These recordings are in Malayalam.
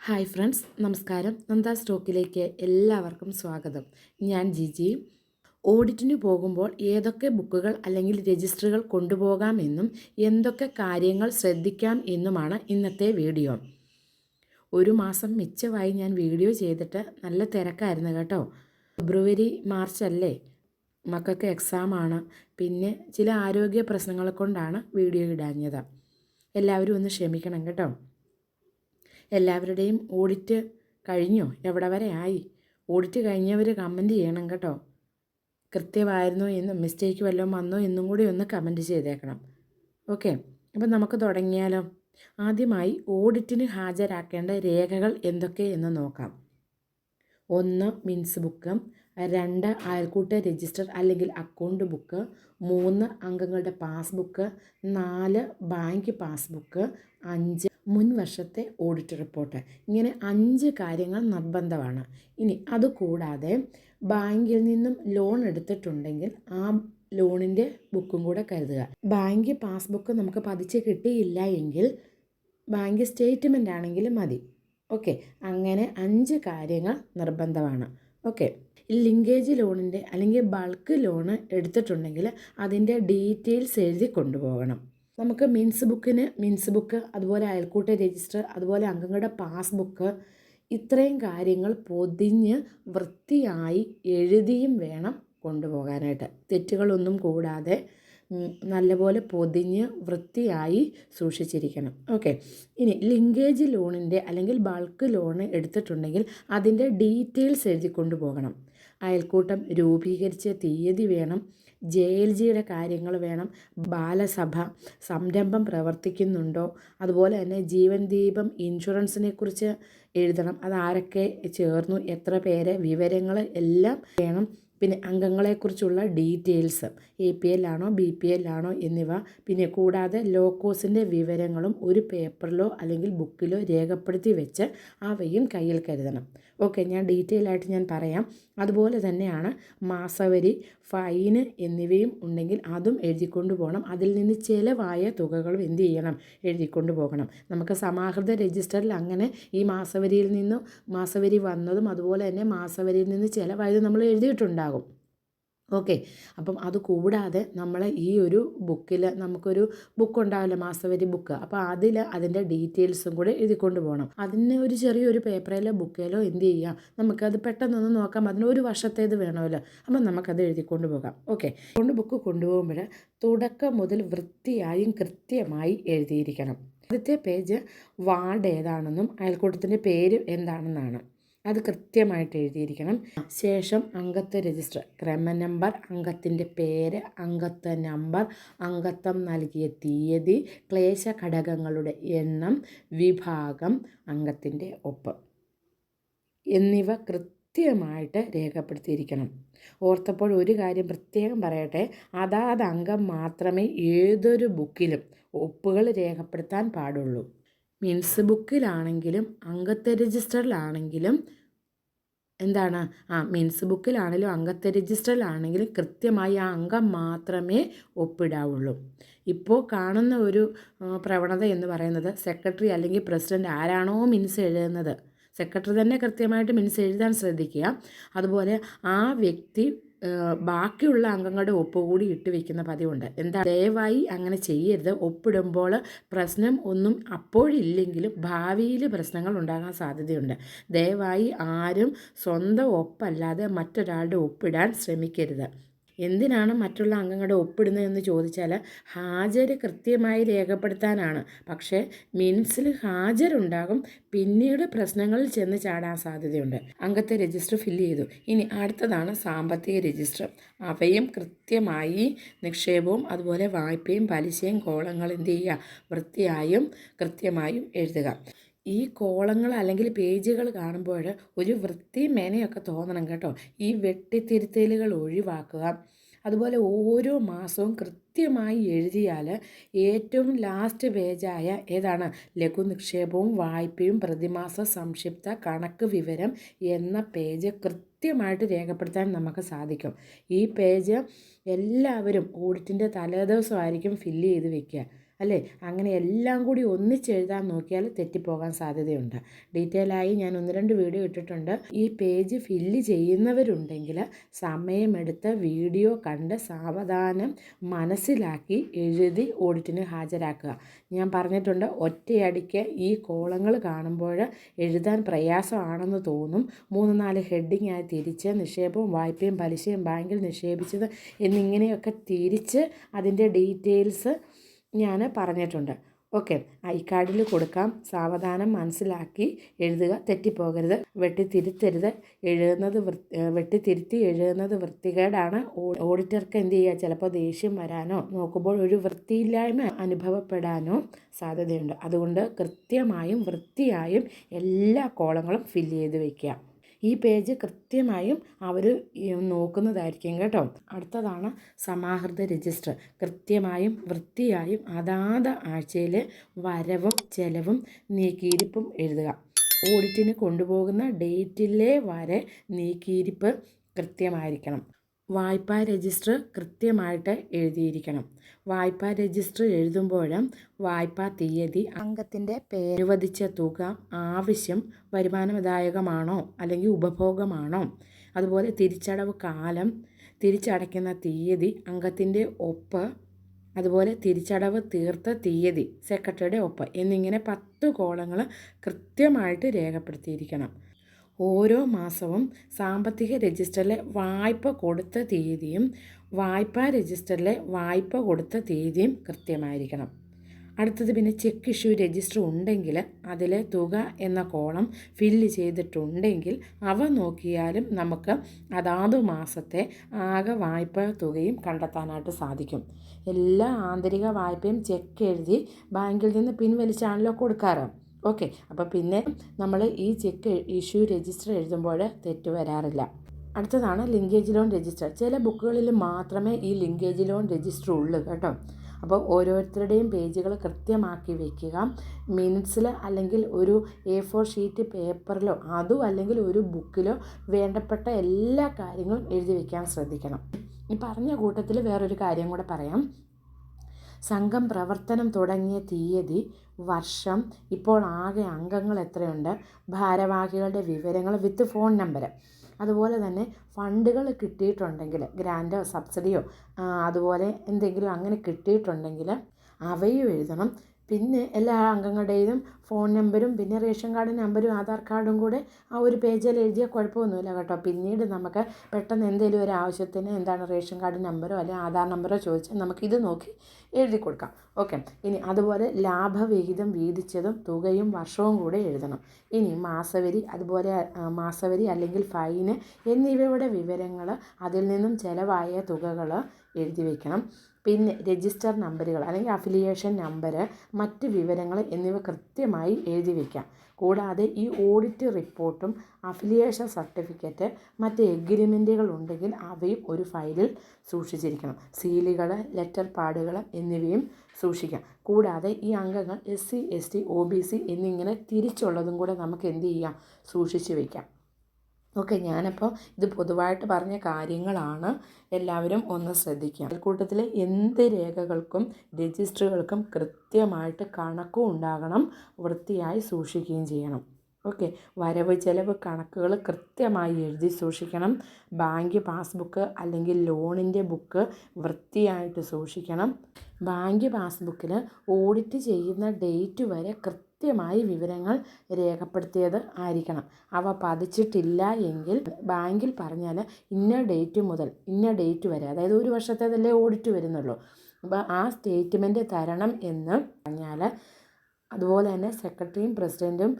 ഹായ് ഫ്രണ്ട്സ് നമസ്കാരം. നന്ദ സ്റ്റോക്കിലേക്ക് എല്ലാവർക്കും സ്വാഗതം. ഞാൻ ജിജി. ഓഡിറ്റിന് പോകുമ്പോൾ ഏതൊക്കെ ബുക്കുകൾ അല്ലെങ്കിൽ രജിസ്റ്ററുകൾ കൊണ്ടുപോകാമെന്നും എന്തൊക്കെ കാര്യങ്ങൾ ശ്രദ്ധിക്കാം എന്നുമാണ് ഇന്നത്തെ വീഡിയോ. ഒരു മാസം മിച്ചമായി ഞാൻ വീഡിയോ ചെയ്തിട്ട് നല്ല തിരക്കായിരുന്നു കേട്ടോ. ഫെബ്രുവരി മാർച്ച് അല്ലേ? മക്കൾക്ക് എക്സാമാണ് പിന്നെ ചില ആരോഗ്യ പ്രശ്നങ്ങളെ കൊണ്ടാണ് വീഡിയോ ഇടാഞ്ഞത്. എല്ലാവരും ഒന്ന് ക്ഷമിക്കണം കേട്ടോ. എല്ലാവരുടെയും ഓഡിറ്റ് കഴിഞ്ഞോ. എവിടെ വരെ ആയി? ഓഡിറ്റ് കഴിഞ്ഞവർ കമന്റ് ചെയ്യണം കേട്ടോ. കൃത്യമായിരുന്നോ എന്നും മിസ്റ്റേക്ക് വല്ലതും വന്നോ എന്നും കൂടി ഒന്ന് കമന്റ് ചെയ്തേക്കണം. ഓക്കെ. അപ്പം നമുക്ക് തുടങ്ങിയാലോ? ആദ്യമായി ഓഡിറ്റിന് ഹാജരാക്കേണ്ട രേഖകൾ എന്തൊക്കെ എന്ന് നോക്കാം. ഒന്ന് മിൻസ് ബുക്ക്. രണ്ട് അയൽക്കൂട്ട രജിസ്റ്റർ അല്ലെങ്കിൽ അക്കൗണ്ട് ബുക്ക്. മൂന്ന് അംഗങ്ങളുടെ പാസ്ബുക്ക്. നാല് ബാങ്ക് പാസ്ബുക്ക്. അഞ്ച് മുൻ വർഷത്തെ ഓഡിറ്റ് റിപ്പോർട്ട്. ഇങ്ങനെ അഞ്ച് കാര്യങ്ങൾ നിർബന്ധമാണ്. ഇനി അതുകൂടാതെ ബാങ്കിൽ നിന്നും ലോൺ എടുത്തിട്ടുണ്ടെങ്കിൽ ആ ലോണിന്റെ ബുക്കും കൂടെ കരുതുക. ബാങ്ക് പാസ്ബുക്ക് നമുക്ക് പതിച്ച് കിട്ടിയില്ല എങ്കിൽ ബാങ്ക് സ്റ്റേറ്റ്മെന്റ് ആണെങ്കിലും മതി. ഓക്കെ. അങ്ങനെ അഞ്ച് കാര്യങ്ങൾ നിർബന്ധമാണ്. ഓക്കെ. ലിങ്കേജ് ലോണിന്റെ അല്ലെങ്കിൽ ബൾക്ക് ലോണ് എടുത്തിട്ടുണ്ടെങ്കിൽ അതിന്റെ ഡീറ്റെയിൽസ് എഴുതി കൊണ്ടുപോകണം. നമുക്ക് മിൻസ് ബുക്കിന് മിൻസ് ബുക്ക് അതുപോലെ അയൽക്കൂട്ട രജിസ്റ്റർ അതുപോലെ അംഗങ്ങളുടെ പാസ്ബുക്ക് ഇത്രയും കാര്യങ്ങൾ പൊതിഞ്ഞ് വൃത്തിയായി എഴുതിയും വേണം കൊണ്ടുപോകാനായിട്ട്. തെറ്റുകളൊന്നും കൂടാതെ നല്ലപോലെ പൊതിഞ്ഞ് വൃത്തിയായി സൂക്ഷിച്ചിരിക്കണം. ഓക്കെ ഇനി ലിങ്കേജ് ലോണിന്റെ അല്ലെങ്കിൽ ബൾക്ക് ലോൺ എടുത്തിട്ടുണ്ടെങ്കിൽ അതിന്റെ ഡീറ്റെയിൽസ് എഴുതി കൊണ്ടുപോകണം അയൽക്കൂട്ടം രൂപീകരിച്ച തീയതി വേണം. ജെ എൽ ജിയുടെ കാര്യങ്ങൾ വേണം. ബാലസഭ സംരംഭം പ്രവർത്തിക്കുന്നുണ്ടോ? അതുപോലെ തന്നെ ജീവൻ ദീപം ഇൻഷുറൻസിനെ കുറിച്ച് എഴുതണം. അതാരൊക്കെ ചേർന്നു? എത്ര പേരെ? വിവരങ്ങൾ എല്ലാം വേണം. പിന്നെ അംഗങ്ങളെക്കുറിച്ചുള്ള ഡീറ്റെയിൽസ് എ പി എൽ ആണോ ബി പി എൽ ആണോ എന്നിവ. പിന്നെ കൂടാതെ ലോക്കോസിന്റെ വിവരങ്ങളും ഒരു പേപ്പറിലോ അല്ലെങ്കിൽ ബുക്കിലോ രേഖപ്പെടുത്തി വെച്ച് അവയും കയ്യിൽ കരുതണം. ഓക്കെ ഞാൻ ഡീറ്റെയിൽ ആയിട്ട് ഞാൻ പറയാം. അതുപോലെ തന്നെയാണ് മാസവരി ഫൈന് എന്നിവയും ഉണ്ടെങ്കിൽ അതും എഴുതിക്കൊണ്ട് പോകണം. അതിൽ നിന്ന് ചിലവായ തുകകളും എന്ത് ചെയ്യണം? എഴുതിക്കൊണ്ട് പോകണം. നമുക്ക് സമാഹൃത രജിസ്റ്ററിൽ അങ്ങനെ ഈ മാസവരിയിൽ നിന്നും മാസവരി വന്നതും അതുപോലെ തന്നെ മാസവരിയിൽ നിന്ന് ചിലവായതും നമ്മൾ എഴുതിയിട്ടുണ്ടാകും. ഓക്കെ. അപ്പം അത് കൂടാതെ നമ്മൾ ഈ ഒരു ബുക്കിൽ നമുക്കൊരു ബുക്ക് ഉണ്ടാവില്ല മാസവരി ബുക്ക്. അപ്പോൾ അതിൽ അതിന്റെ ഡീറ്റെയിൽസും കൂടെ എഴുതിക്കൊണ്ട് പോകണം അതിന് ഒരു ചെറിയൊരു പേപ്പറിലോ ബുക്കിലോ എന്ത് ചെയ്യാം? നമുക്കത് പെട്ടെന്നൊന്ന് നോക്കാം. അതിന് ഒരു വർഷത്തേത് വേണമല്ലോ. അപ്പം നമുക്കത് എഴുതിക്കൊണ്ട് പോകാം. ഓക്കെ. കൊണ്ട് ബുക്ക് കൊണ്ടുപോകുമ്പോൾ തുടക്കം മുതൽ വൃത്തിയായും കൃത്യമായി എഴുതിയിരിക്കണം. ആദ്യത്തെ പേജ് വാർഡ് ഏതാണെന്നും അയൽക്കൂട്ടത്തിന്റെ പേര് എന്താണെന്നാണ്. അത് കൃത്യമായിട്ട് എഴുതിയിരിക്കണം. ശേഷം അംഗത്വ രജിസ്റ്റർ. ക്രമ നമ്പർ അംഗത്തിന്റെ പേര് അംഗത്വ നമ്പർ അംഗത്വം നൽകിയ തീയതി ക്ലേശ ഘടകങ്ങളുടെ എണ്ണം വിഭാഗം അംഗത്തിന്റെ ഒപ്പ് എന്നിവ കൃത്യമായിട്ട് രേഖപ്പെടുത്തിയിരിക്കണം. ഓർത്തപ്പോൾ ഒരു കാര്യം പ്രത്യേകം പറയട്ടെ. അതാത് അംഗം മാത്രമേ ഏതൊരു ബുക്കിലും ഒപ്പുകൾ രേഖപ്പെടുത്താൻ പാടുള്ളൂ. മിൻസ് ബുക്കിലാണെങ്കിലും അംഗത്വ രജിസ്റ്ററിലാണെങ്കിലും എന്താണ്? ആ മീൻസ് ബുക്കിലാണെങ്കിലും അംഗത്വ രജിസ്റ്ററിലാണെങ്കിലും കൃത്യമായി ആ അംഗം മാത്രമേ ഒപ്പിടാവുള്ളൂ. ഇപ്പോൾ കാണുന്ന ഒരു പ്രവണത എന്ന് പറയുന്നത് സെക്രട്ടറി അല്ലെങ്കിൽ പ്രസിഡന്റ് ആരാണോ മീൻസ് എഴുതുന്നത്. സെക്രട്ടറി തന്നെ കൃത്യമായിട്ട് മീൻസ് എഴുതാൻ ശ്രദ്ധിക്കുക. അതുപോലെ ആ വ്യക്തി ബാക്കിയുള്ള അംഗങ്ങളുടെ ഒപ്പ് കൂടി ഇട്ട് വെക്കുന്ന പതിവുണ്ട്. എന്താ ദയവായി അങ്ങനെ ചെയ്യരുത്. ഒപ്പിടുമ്പോൾ പ്രശ്നം ഒന്നും അപ്പോഴില്ലെങ്കിലും ഭാവിയിൽ പ്രശ്നങ്ങൾ ഉണ്ടാകാൻ സാധ്യതയുണ്ട്. ദയവായി ആരും സ്വന്തം ഒപ്പല്ലാതെ മറ്റൊരാളുടെ ഒപ്പിടാൻ ശ്രമിക്കരുത്. എന്തിനാണ് മറ്റുള്ള അംഗങ്ങളുടെ ഒപ്പിടുന്നതെന്ന് ചോദിച്ചാൽ ഹാജർ കൃത്യമായി രേഖപ്പെടുത്താനാണ്. പക്ഷേ മിൻസിൽ ഹാജരുണ്ടാകും പിന്നീട് പ്രശ്നങ്ങളിൽ ചെന്ന് ചാടാൻ സാധ്യതയുണ്ട്. അംഗത്തെ രജിസ്റ്റർ ഫില്ല് ചെയ്തു. ഇനി അടുത്തതാണ് സാമ്പത്തിക രജിസ്റ്റർ. അവയും കൃത്യമായി നിക്ഷേപവും അതുപോലെ വായ്പയും പലിശയും കോളങ്ങൾ എന്ത് ചെയ്യുക? വൃത്തിയായും കൃത്യമായും എഴുതുക. ഈ കോളങ്ങൾ അല്ലെങ്കിൽ പേജുകൾ കാണുമ്പോൾ ഒരു വൃത്തി മേനയൊക്കെ തോന്നണം കേട്ടോ. ഈ വെട്ടിത്തിരുത്തലുകൾ ഒഴിവാക്കുക. അതുപോലെ ഓരോ മാസവും കൃത്യമായി എഴുതിയാൽ ഏറ്റവും ലാസ്റ്റ് പേജായ ഏതാണ്? ലഘു നിക്ഷേപവും വായ്പയും പ്രതിമാസ സംക്ഷിപ്ത കണക്ക് വിവരം എന്ന പേജ് കൃത്യമായിട്ട് രേഖപ്പെടുത്താൻ നമുക്ക് സാധിക്കും. ഈ പേജ് എല്ലാവരും ഓഡിറ്റിന്റെ തലേദിവസമായിരിക്കും ഫില്ല് ചെയ്ത് വെക്കുക. അല്ലേ? അങ്ങനെ എല്ലാം കൂടി ഒന്നിച്ച് എഴുതാൻ നോക്കിയാൽ തെറ്റിപ്പോകാൻ സാധ്യതയുണ്ട്. ഡീറ്റെയിൽ ആയി ഞാൻ ഒന്ന് രണ്ട് വീഡിയോ ഇട്ടിട്ടുണ്ട്. ഈ പേജ് ഫില്ല് ചെയ്യുന്നവരുണ്ടെങ്കിൽ സമയമെടുത്ത് വീഡിയോ കണ്ട് സാവധാനം മനസ്സിലാക്കി എഴുതി ഓഡിറ്റിന് ഹാജരാക്കുക. ഞാൻ പറഞ്ഞിട്ടുണ്ട് ഒറ്റയടിക്ക് ഈ കോളങ്ങൾ കാണുമ്പോൾ എഴുതാൻ പ്രയാസമാണെന്ന് തോന്നും. മൂന്ന് നാല് ഹെഡിങ് ആയി തിരിച്ച് നിക്ഷേപവും വായ്പയും പലിശയും ബാങ്കിൽ നിക്ഷേപിച്ചത് എന്നിങ്ങനെയൊക്കെ തിരിച്ച് അതിന്റെ ഡീറ്റെയിൽസ് ഞാൻ പറഞ്ഞിട്ടുണ്ട്. ഓക്കെ. കാർഡിൽ കൊടുക്കാം. സാവധാനം മനസ്സിലാക്കി എഴുതുക. തെറ്റിപ്പോകരുത്. വെട്ടിത്തിരുത്തരുത്. എഴുതുന്നത് വെട്ടിത്തിരുത്തി എഴുതുന്നത് വൃത്തികേടാണ്. ഓഡിറ്റർക്ക് എന്ത് ചെയ്യുക ചിലപ്പോൾ ദേഷ്യം വരാനോ നോക്കുമ്പോൾ ഒരു വൃത്തിയില്ലായ്മ അനുഭവപ്പെടാനോ സാധ്യതയുണ്ട്. അതുകൊണ്ട് കൃത്യമായും വൃത്തിയായും എല്ലാ കോളങ്ങളും ഫില്ല് ചെയ്ത് വയ്ക്കുക. ഈ പേജ് കൃത്യമായും അവർ നോക്കുന്നതായിരിക്കും കേട്ടോ. അടുത്തതാണ് സമാഹൃത രജിസ്റ്റർ. കൃത്യമായും വൃത്തിയായും അതാത് ആഴ്ചയിൽ വരവും ചെലവും നീക്കിയിരിപ്പും എഴുതുക. ഓഡിറ്റിന് കൊണ്ടുപോകുന്ന ഡേറ്റിലെ വരെ നീക്കിയിരിപ്പ് കൃത്യമായിരിക്കണം. വായ്പാ രജിസ്റ്റർ കൃത്യമായിട്ട് എഴുതിയിരിക്കണം. വായ്പാ രജിസ്റ്റർ എഴുതുമ്പോൾ വായ്പാ തീയതി അംഗത്തിന്റെ അനുവദിച്ച തുക ആവശ്യം വരുമാനദായകമാണോ അല്ലെങ്കിൽ ഉപഭോഗമാണോ? അതുപോലെ തിരിച്ചടവ് കാലം തിരിച്ചടയ്ക്കുന്ന തീയതി അംഗത്തിന്റെ ഒപ്പ് അതുപോലെ തിരിച്ചടവ് തീർത്ത തീയതി സെക്രട്ടറിയുടെ ഒപ്പ് എന്നിങ്ങനെ പത്ത് കോളങ്ങൾ കൃത്യമായിട്ട് രേഖപ്പെടുത്തിയിരിക്കണം. ഓരോ മാസവും സാമ്പത്തിക രജിസ്റ്ററിലെ വായ്പ കൊടുത്ത തീയതിയും വായ്പാ രജിസ്റ്ററിലെ വായ്പ കൊടുത്ത തീയതിയും കൃത്യമായിരിക്കണം. അടുത്തത് പിന്നെ ചെക്ക് ഇഷ്യൂ രജിസ്റ്റർ ഉണ്ടെങ്കിൽ അതിലെ തുക എന്ന കോളം ഫില്ല് ചെയ്തിട്ടുണ്ടെങ്കിൽ അവ നോക്കിയാലും നമുക്ക് അതാത് മാസത്തെ ആകെ വായ്പ തുകയും കണ്ടെത്താനായിട്ട് സാധിക്കും. എല്ലാ ആന്തരിക വായ്പയും ചെക്ക് എഴുതി ബാങ്കിൽ നിന്ന് പിൻവലിച്ചാണല്ലോ കൊടുക്കാറ്. ഓക്കെ. അപ്പോൾ പിന്നെ നമ്മൾ ഈ ചെക്ക് ഇഷ്യൂ രജിസ്റ്റർ എഴുതുമ്പോൾ തെറ്റ് വരാറില്ല. അടുത്തതാണ് ലിങ്കേജ് ലോൺ രജിസ്റ്റർ. ചില ബുക്കുകളിൽ മാത്രമേ ഈ ലിങ്കേജ് ലോൺ രജിസ്റ്റർ ഉള്ളൂ കേട്ടോ. അപ്പോൾ ഓരോരുത്തരുടെയും പേജുകൾ കൃത്യമാക്കി വയ്ക്കുക മിനിറ്റ്സിൽ അല്ലെങ്കിൽ ഒരു എ ഫോർ ഷീറ്റ് പേപ്പറിലോ അതും അല്ലെങ്കിൽ ഒരു ബുക്കിലോ വേണ്ടപ്പെട്ട എല്ലാ കാര്യങ്ങളും എഴുതി വയ്ക്കാൻ ശ്രദ്ധിക്കണം. ഈ പറഞ്ഞ കൂട്ടത്തിൽ വേറൊരു കാര്യം കൂടെ പറയാം. സംഘം പ്രവർത്തനം തുടങ്ങിയ തീയതി വർഷം ഇപ്പോൾ ആകെ അംഗങ്ങൾ എത്രയുണ്ട് ഭാരവാഹികളുടെ വിവരങ്ങൾ വിത്ത് ഫോൺ നമ്പർ അതുപോലെ തന്നെ ഫണ്ടുകൾ കിട്ടിയിട്ടുണ്ടെങ്കിൽ ഗ്രാൻഡോ സബ്സിഡിയോ അതുപോലെ എന്തെങ്കിലും അങ്ങനെ കിട്ടിയിട്ടുണ്ടെങ്കിൽ അവയും എഴുതണം. പിന്നെ എല്ലാ അംഗങ്ങളുടെയും ഫോൺ നമ്പരും പിന്നെ റേഷൻ കാർഡ് നമ്പരും ആധാർ കാർഡും കൂടെ ആ ഒരു പേജിൽ എഴുതിയാൽ കുഴപ്പമൊന്നുമില്ല കേട്ടോ. പിന്നീട് നമുക്ക് പെട്ടെന്ന് എന്തെങ്കിലും ഒരു ആവശ്യത്തിന് എന്താണ് റേഷൻ കാർഡ് നമ്പറോ അല്ലെങ്കിൽ ആധാർ നമ്പറോ ചോദിച്ചാൽ നമുക്ക് ഇത് നോക്കി എഴുതി കൊടുക്കാം. ഓക്കെ. ഇനി അതുപോലെ ലാഭവിഹിതം വീതിച്ചതും തുകയും വർഷവും കൂടെ എഴുതണം. ഇനി മാസവരി അതുപോലെ മാസവരി അല്ലെങ്കിൽ ഫൈന് എന്നിവയുടെ വിവരങ്ങൾ അതിൽ നിന്നും ചിലവായ തുകകൾ എഴുതി വയ്ക്കണം പിന്നെ രജിസ്റ്റർ നമ്പറുകൾ അല്ലെങ്കിൽ അഫിലിയേഷൻ നമ്പർ മറ്റ് വിവരങ്ങൾ എന്നിവ കൃത്യമായി എഴുതി വയ്ക്കാം കൂടാതെ ഈ ഓഡിറ്റ് റിപ്പോർട്ടും അഫിലിയേഷൻ സർട്ടിഫിക്കറ്റ് മറ്റ് എഗ്രിമെന്റുകൾ ഉണ്ടെങ്കിൽ അവയും ഒരു ഫയലിൽ സൂക്ഷിച്ചിരിക്കണം. സീലുകൾ ലെറ്റർ പാഡുകൾ എന്നിവയും സൂക്ഷിക്കാം. കൂടാതെ ഈ അംഗങ്ങൾ S C S T O B C എന്നിങ്ങനെ തിരിച്ചുള്ളതും കൂടെ നമുക്ക് എന്ത് ചെയ്യാം? സൂക്ഷിച്ച് വയ്ക്കാം ഓക്കെ ഞാനപ്പോൾ ഇത് പൊതുവായിട്ട് പറഞ്ഞ കാര്യങ്ങളാണ് എല്ലാവരും ഒന്ന് ശ്രദ്ധിക്കുക. അയൽക്കൂട്ടത്തിലെ എന്ത് രേഖകൾക്കും രജിസ്റ്ററുകൾക്കും കൃത്യമായിട്ട് കണക്കും ഉണ്ടാകണം വൃത്തിയായി സൂക്ഷിക്കുകയും ചെയ്യണം. ഓക്കെ. വരവ് ചെലവ് കണക്കുകൾ കൃത്യമായി എഴുതി സൂക്ഷിക്കണം. ബാങ്ക് പാസ്ബുക്ക് അല്ലെങ്കിൽ ലോണിന്റെ ബുക്ക് വൃത്തിയായിട്ട് സൂക്ഷിക്കണം. ബാങ്ക് പാസ്ബുക്കിൽ ഓഡിറ്റ് ചെയ്യുന്ന ഡേറ്റ് വരെ കൃത്യമായി വിവരങ്ങൾ രേഖപ്പെടുത്തിയത് ആയിരിക്കണം. അവ പതിച്ചിട്ടില്ല എങ്കിൽ ബാങ്കിൽ പറഞ്ഞാൽ ഇന്ന ഡേറ്റ് മുതൽ ഇന്ന ഡേറ്റ് വരെ അതായത് ഒരു വർഷത്തേതല്ലേ ഓഡിറ്റ് വരുന്നുള്ളൂ. അപ്പോൾ ആ സ്റ്റേറ്റ്മെന്റ് തരണം എന്ന് പറഞ്ഞാൽ അതുപോലെ തന്നെ സെക്രട്ടറിയും പ്രസിഡന്റും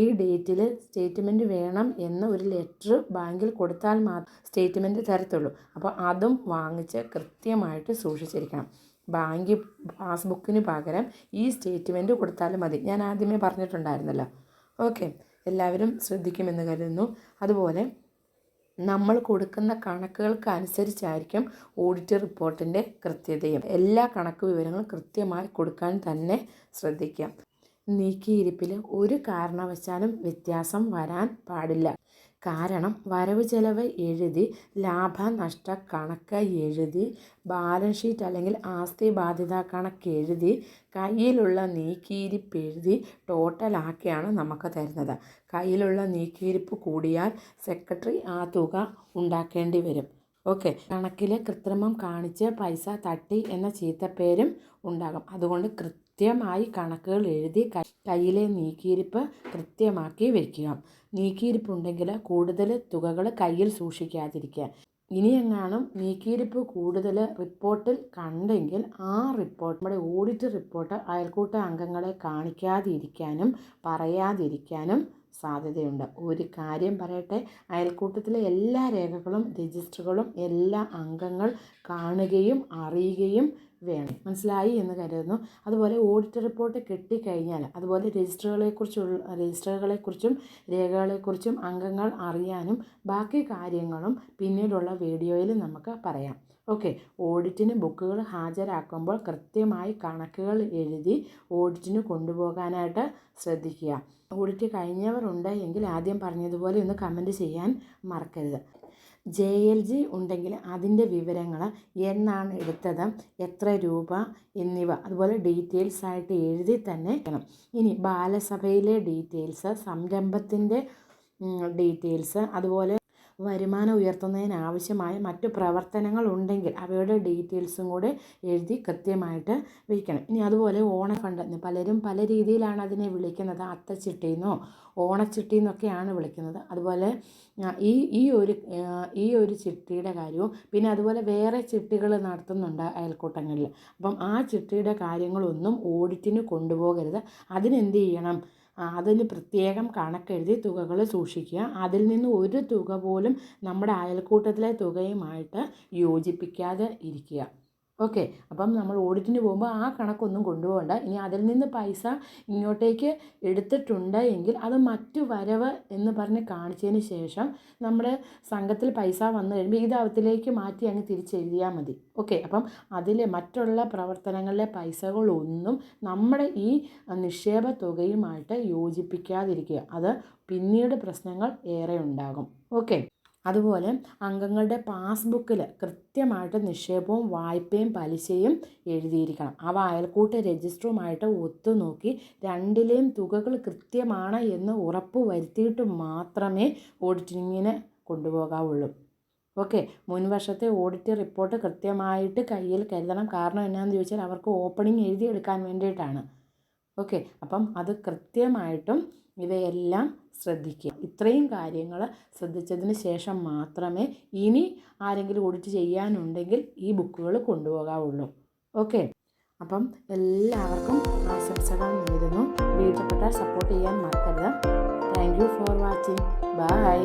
ഈ ഡേറ്റിൽ സ്റ്റേറ്റ്മെന്റ് വേണം എന്ന് ഒരു ലെറ്റർ ബാങ്കിൽ കൊടുത്താൽ മാത്രം സ്റ്റേറ്റ്മെന്റ് തരത്തുള്ളൂ. അപ്പോൾ അതും വാങ്ങിച്ച് കൃത്യമായിട്ട് സൂക്ഷിച്ചിരിക്കണം. ബാങ്ക് പാസ്ബുക്കിന് പകരം ഈ സ്റ്റേറ്റ്മെന്റ് കൊടുത്താലും മതി. ഞാൻ ആദ്യമേ പറഞ്ഞിട്ടുണ്ടായിരുന്നല്ലോ. ഓക്കെ. എല്ലാവരും ശ്രദ്ധിക്കുമെന്ന് കരുതുന്നു. അതുപോലെ നമ്മൾ കൊടുക്കുന്ന കണക്കുകൾക്ക് അനുസരിച്ചായിരിക്കും ഓഡിറ്റ് റിപ്പോർട്ടിന്റെ കൃത്യതയും. എല്ലാ കണക്ക് വിവരങ്ങളും കൃത്യമായി കൊടുക്കാൻ തന്നെ ശ്രദ്ധിക്കാം. നീക്കിയിരിപ്പിൽ ഒരു കാരണവശാലും വ്യത്യാസം വരാൻ പാടില്ല. കാരണം വരവ് ചെലവ് എഴുതി ലാഭനഷ്ട കണക്ക് എഴുതി ബാലൻസ് ഷീറ്റ് അല്ലെങ്കിൽ ആസ്തി ബാധ്യത കണക്ക് എഴുതി കയ്യിലുള്ള നീക്കിയിരിപ്പ് എഴുതി ടോട്ടലാക്കിയാണ് നമുക്ക് തരുന്നത്. കയ്യിലുള്ള നീക്കിയിരിപ്പ് കൂടിയാൽ സെക്രട്ടറി ആ തുക ഉണ്ടാക്കേണ്ടി വരും. ഓക്കെ കണക്കിൽ കൃത്രിമം കാണിച്ച് പൈസ തട്ടി എന്ന ചീത്തപ്പേരും ഉണ്ടാകും. അതുകൊണ്ട് കൃത്യമായി കണക്കുകൾ എഴുതി കയ്യിലെ നീക്കിയിരിപ്പ് കൃത്യമാക്കി വയ്ക്കുക നീക്കിയിരിപ്പുണ്ടെങ്കിൽ കൂടുതൽ തുകകൾ കയ്യിൽ സൂക്ഷിക്കാതിരിക്കുക. ഇനിയെങ്ങാനും നീക്കിയിരിപ്പ് കൂടുതൽ റിപ്പോർട്ടിൽ കണ്ടെങ്കിൽ ആ റിപ്പോർട്ട് നമ്മുടെ ഓഡിറ്റ് റിപ്പോർട്ട് അയൽക്കൂട്ട അംഗങ്ങളെ കാണിക്കാതിരിക്കാനും പറയാതിരിക്കാനും സാധ്യതയുണ്ട്. ഒരു കാര്യം പറയട്ടെ അയൽക്കൂട്ടത്തിലെ എല്ലാ രേഖകളും രജിസ്റ്ററുകളും എല്ലാ അംഗങ്ങൾ കാണുകയും അറിയുകയും വേണം. മനസ്സിലായി എന്ന് കരുതുന്നു. അതുപോലെ ഓഡിറ്റ് റിപ്പോർട്ട് കിട്ടിക്കഴിഞ്ഞാൽ അതുപോലെ രജിസ്റ്ററുകളെക്കുറിച്ചുള്ള രജിസ്റ്ററുകളെക്കുറിച്ചും രേഖകളെക്കുറിച്ചും അംഗങ്ങൾ അറിയാനും ബാക്കി കാര്യങ്ങളും പിന്നീടുള്ള വീഡിയോയിൽ നമുക്ക് പറയാം. ഓക്കെ. ഓഡിറ്റിന് ബുക്കുകൾ ഹാജരാക്കുമ്പോൾ കൃത്യമായി കണക്കുകൾ എഴുതി ഓഡിറ്റിന് കൊണ്ടുപോകാനായിട്ട് ശ്രദ്ധിക്കുക. ഓഡിറ്റ് കഴിഞ്ഞവർ ഉണ്ടെങ്കിൽ ആദ്യം പറഞ്ഞതുപോലെ ഒന്ന് കമന്റ് ചെയ്യാൻ മറക്കരുത്. ജെ എൽ ജി ഉണ്ടെങ്കിൽ അതിന്റെ വിവരങ്ങൾ എന്നാണ് എടുത്തത് എത്ര രൂപ എന്നിവ അതുപോലെ ഡീറ്റെയിൽസ് ആയിട്ട് എഴുതി തന്നെ വേണം. ഇനി ബാലസഭയിലെ ഡീറ്റെയിൽസ് സംരംഭത്തിന്റെ ഡീറ്റെയിൽസ് അതുപോലെ വരുമാനം ഉയർത്തുന്നതിനാവശ്യമായ മറ്റു പ്രവർത്തനങ്ങൾ ഉണ്ടെങ്കിൽ അവയുടെ ഡീറ്റെയിൽസും കൂടെ എഴുതി കൃത്യമായിട്ട് വയ്ക്കണം ഇനി അതുപോലെ ഓണ ഫണ്ട് പലരും പല രീതിയിലാണ് അതിനെ വിളിക്കുന്നത്. അത്തച്ചിട്ടിന്നോ ഓണച്ചിട്ടി എന്നൊക്കെയാണ് വിളിക്കുന്നത്. അതുപോലെ ഈ ഈ ഒരു ഈ ഒരു ചിട്ടിയുടെ കാര്യവും പിന്നെ അതുപോലെ വേറെ ചിട്ടികൾ നടത്തുന്നുണ്ട് അയൽക്കൂട്ടങ്ങളിൽ. അപ്പം ആ ചിട്ടിയുടെ കാര്യങ്ങളൊന്നും ഓഡിറ്റിന് കൊണ്ടുപോകരുത്. അതിനെന്ത് ചെയ്യണം? അതിന് പ്രത്യേകം കണക്കെഴുതി തുകകൾ സൂക്ഷിക്കുക. അതിൽ നിന്ന് ഒരു തുക പോലും നമ്മുടെ അയൽക്കൂട്ടത്തിലെ തുകയുമായിട്ട് യോജിപ്പിക്കാതെ ഇരിക്കുക. ഓക്കെ. അപ്പം നമ്മൾ ഓഡിറ്റിന് പോകുമ്പോൾ ആ കണക്കൊന്നും കൊണ്ടുപോകണ്ട. ഇനി അതിൽ നിന്ന് പൈസ ഇങ്ങോട്ടേക്ക് എടുത്തിട്ടുണ്ട് എങ്കിൽ അത് മറ്റു വരവ് എന്ന് പറഞ്ഞ് കാണിച്ചതിന് ശേഷം നമ്മുടെ സംഘത്തിൽ പൈസ വന്നു കഴിയുമ്പോൾ ഇത് അവത്തിലേക്ക് മാറ്റി അങ്ങ് തിരിച്ചെഴുതിയാൽ മതി. ഓക്കെ. അപ്പം അതിൽ മറ്റുള്ള പ്രവർത്തനങ്ങളിലെ പൈസകളൊന്നും നമ്മുടെ ഈ നിക്ഷേപ തുകയുമായിട്ട് യോജിപ്പിക്കാതിരിക്കുക. അത് പിന്നീട് പ്രശ്നങ്ങൾ ഏറെ ഉണ്ടാകും. ഓക്കെ. അതുപോലെ അംഗങ്ങളുടെ പാസ്ബുക്കിൽ കൃത്യമായിട്ട് നിക്ഷേപവും വായ്പയും പലിശയും എഴുതിയിരിക്കണം. അവ അയൽക്കൂട്ട രജിസ്റ്ററുമായിട്ട് ഒത്തുനോക്കി രണ്ടിലെയും തുകകൾ കൃത്യമാണ് എന്ന് ഉറപ്പ് വരുത്തിയിട്ട് മാത്രമേ ഓഡിറ്റിങ്ങിന് കൊണ്ടുപോകാവുള്ളൂ. ഓക്കെ മുൻവർഷത്തെ ഓഡിറ്റ് റിപ്പോർട്ട് കൃത്യമായിട്ട് കയ്യിൽ കരുതണം. കാരണം എന്നാന്ന് ചോദിച്ചാൽ അവർക്ക് ഓപ്പണിംഗ് എഴുതിയെടുക്കാൻ വേണ്ടിയിട്ടാണ്. ഓക്കെ അപ്പം അത് കൃത്യമായിട്ടും ഇവയെല്ലാം ശ്രദ്ധിക്കുക. ഇത്രയും കാര്യങ്ങൾ ശ്രദ്ധിച്ചതിന് ശേഷം മാത്രമേ ഇനി ആരെങ്കിലും ഓഡിറ്റ് ചെയ്യാനുണ്ടെങ്കിൽ ഈ ബുക്കുകൾ കൊണ്ടുപോകാവുള്ളൂ. ഓക്കെ? അപ്പം എല്ലാവർക്കും ആശംസകൾ നേരുന്നു. വീട്ടിൽപ്പെട്ടാൽ സപ്പോർട്ട് ചെയ്യാൻ മറക്കരുത്. Thank you for watching bye